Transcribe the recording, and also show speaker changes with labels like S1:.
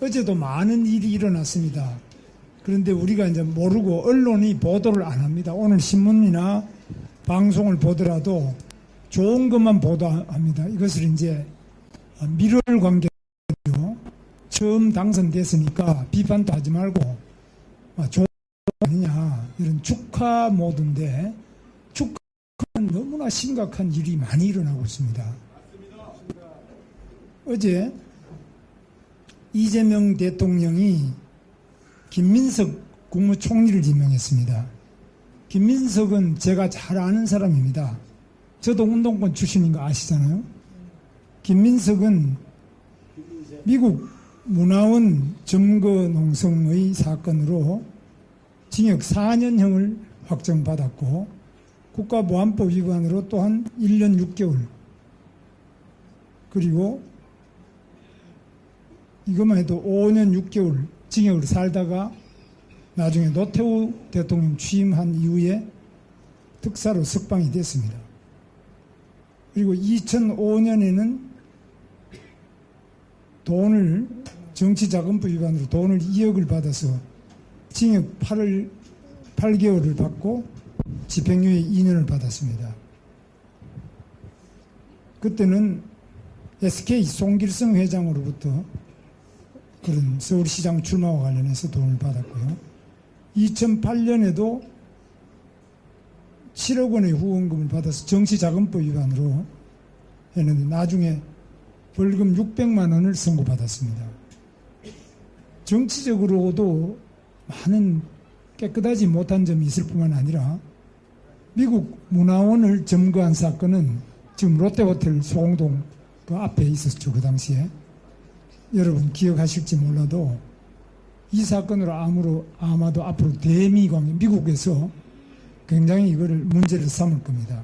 S1: 어제도 많은 일이 일어났습니다. 그런데 우리가 이제 모르고 언론이 보도를 안 합니다. 오늘 신문이나 방송을 보더라도 좋은 것만 보도합니다. 이것을 이제 미럴 관계로 처음 당선됐으니까 비판도 하지 말고 아, 좋은 거 아니냐 이런 축하 모드인데 축하는 너무나 심각한 일이 많이 일어나고 있습니다. 어제 이재명 대통령이 김민석 국무총리를 지명했습니다. 김민석은 제가 잘 아는 사람입니다. 저도 운동권 출신인 거 아시잖아요. 김민석은 미국 문화원 점거 농성의 사건으로 징역 4년형을 확정받았고 국가보안법 위반으로 또한 1년 6개월 그리고 이것만 해도 5년 6개월 징역을 살다가 나중에 노태우 대통령 취임한 이후에 특사로 석방이 됐습니다. 그리고 2005년에는 돈을 정치자금법 위반으로 돈을 2억을 받아서 징역 8을 8개월을 받고 집행유예 2년을 받았습니다. 그때는 SK 송길성 회장으로부터 그런 서울시장 출마와 관련해서 돈을 받았고요. 2008년에도 7억 원의 후원금을 받아서 정치자금법 위반으로 했는데 나중에 벌금 600만 원을 선고받았습니다. 정치적으로도 많은 깨끗하지 못한 점이 있을 뿐만 아니라 미국 문화원을 점거한 사건은 지금 롯데호텔 소공동 그 앞에 있었죠 그 당시에 여러분 기억하실지 몰라도 이 사건으로 아무로 아마도 앞으로 대미 관계 미국에서 굉장히 이거를 문제를 삼을 겁니다.